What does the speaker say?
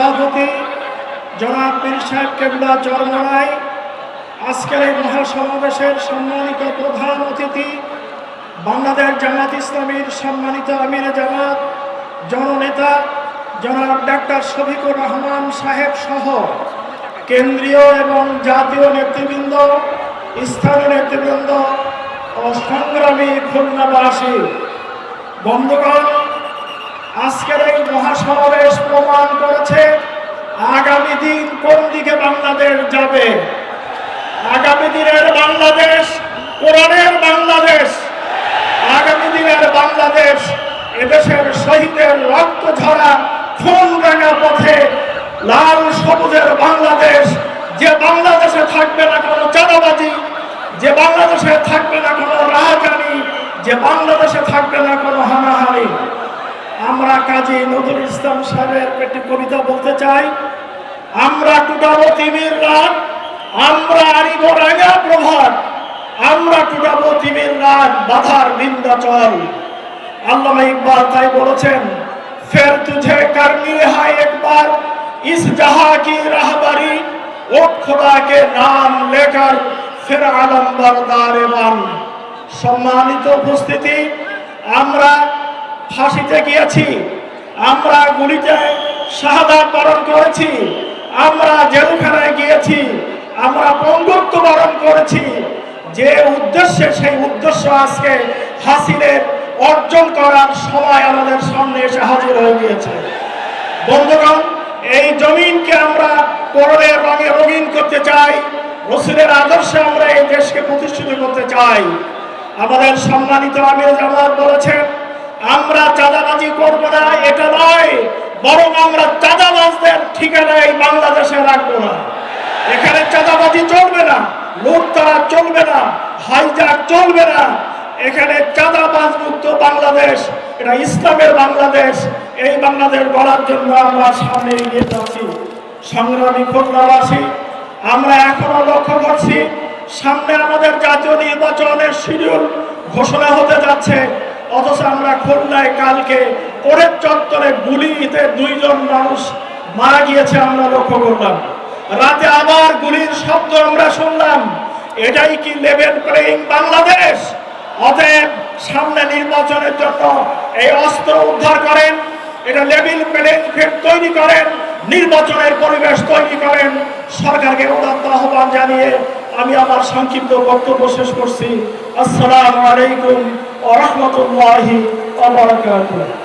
সভাপতি জনাব পীর সাহেব কেবলা চরমরাই আজকের এই মহাসমাবেশের সম্মানিত প্রধান অতিথি বাংলাদেশ জামাত ইসলামীর সম্মানিত আমির জামাত, জননেতা জনাব ডাক্তার শফিকুর রহমান সাহেব সহ কেন্দ্রীয় এবং জাতীয় নেতৃবৃন্দ, স্থানীয় নেতৃবৃন্দ ও সংগ্রামী খুলনাবাসী। বন্ধুগণ আজকের এই মহাসমাবেশ প্রমাণ করেছে আগামী দিন কোন দিকে বাংলাদেশ যাবে। আগামী দিনের বাংলাদেশ, কোরআনের বাংলাদেশ, আগামী দিনের বাংলাদেশ, এদেশের শহীদের রক্ত ঝরা খুন রাঙা পথে লাল সবুজের বাংলাদেশ, যে বাংলাদেশে থাকবে না কোনো চাঁদাবাজি, যে বাংলাদেশে থাকবে না কোনো রাজধানী, যে বাংলাদেশে থাকবে না কোনো কাজী নজরুল ইসলাম সাহেবের একটি কবিতা বলতে চাই, আমরা টুটাবো তিমির রাত, আমরা আরিব রাঙা প্রভাত, আমরা টুটাবো তিমির রাত, বাধার বিন্দাচল আল্লামা ইকবাল তাই বলেছেন, ফের তুঝে করনি হায় একবার, ইস জাহা কি রাহবারি ও খোদা কে নাম লেकर ফের আলম বরদারে বান। সম্মানিত উপস্থিতি, আমরা ফাঁসিতে গিয়েছি আমরা গুলিতে শাহাদাত বরণ করেছি, আমরা জেলখানায় গিয়েছি, আমরা পঙ্গুত্ব বরণ করেছি। যে উদ্দেশ্যে সেই উদ্দেশ্য আজকে হাসিনের অর্জন করার সময় আমাদের সামনে এসে হাজির হয়ে গিয়েছে। বন্ধুগণ, এই জমিনকে আমরা করণের রঙে রঙিন করতে চাই, রসুলের আদর্শে আমরা এই দেশকে প্রতিষ্ঠিত করতে চাই। আমাদের সম্মানিত আমির জামাত বলেছেন আমরা চাঁদাবাজি করব না, এটা নয়। বরং আমরা চাঁদাবাজদের ঠিকানা এই বাংলাদেশে রাখব না। এখানে চাঁদাবাজি চলবে না লুটতরা চলবে না হাইজাক চলবে না। এখানে চাঁদাবাজ মুক্ত বাংলাদেশ, এটা ইসলামের বাংলাদেশ। এই বাংলাদেশ গড়ার জন্য আমরা সামনে এগিয়ে যাচ্ছি। সংগ্রামী খুলনাবাসী, আমরা এখনও লক্ষ্য করছি, সামনে আমাদের জাতীয় নির্বাচনের শিডিউল ঘোষণা হতে যাচ্ছে। অথচ আমরা খুলনায় কালকে পরের চত্বরে গুলিতে দুইজন মানুষ মারা গিয়েছে, আমরা লক্ষ্য করলাম। রাতে আবার গুলির শব্দ আমরা শুনলাম। এটাই কি লেভেল প্লেইং বাংলাদেশ? অতএব সামনে নির্বাচনের জন্য এই অস্ত্র উদ্ধার করেন, এটা লেভেল প্লেইং ফিল্ড তৈরি করেন, নির্বাচনের পরিবেশ তৈরি করেন। সরকারকে উদাত্ত আহ্বান জানিয়ে আমি আমার সংক্ষিপ্ত বক্তব্য শেষ করছি। আসসালামু আলাইকুম। ওয়া রাহমাতুল্লাহি ওয়া বারাকাতুহু।